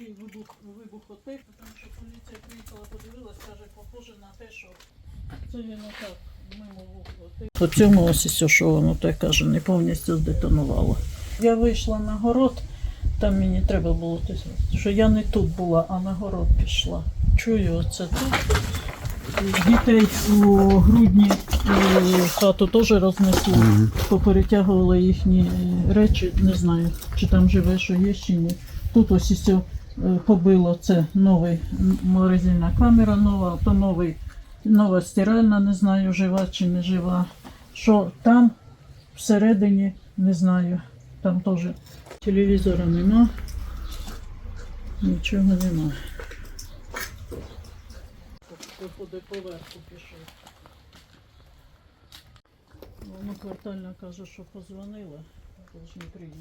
який вибух, вибух отей, тому що поліція приїхала, подивилась, каже, похоже на те, що це він отак мимо отей. По цьому ось і все, що воно так каже, не повністю здетонувало. Я вийшла на город, там мені треба було що я не тут була, а на город пішла. Чую оце тут. Дітей у грудні е, хату теж рознесло, поперетягували їхні е, речі, не знаю, чи там живе, що є, чи ні. Тут ось ось е, побило це новий морозильна камера нова, то новий, нова стиральна, не знаю, жива чи не жива. Що там всередині, не знаю, там теж телевізора нема, нічого нема. По поверху пішов. Воно квартальна каже, що позвонила, повинні приїхати.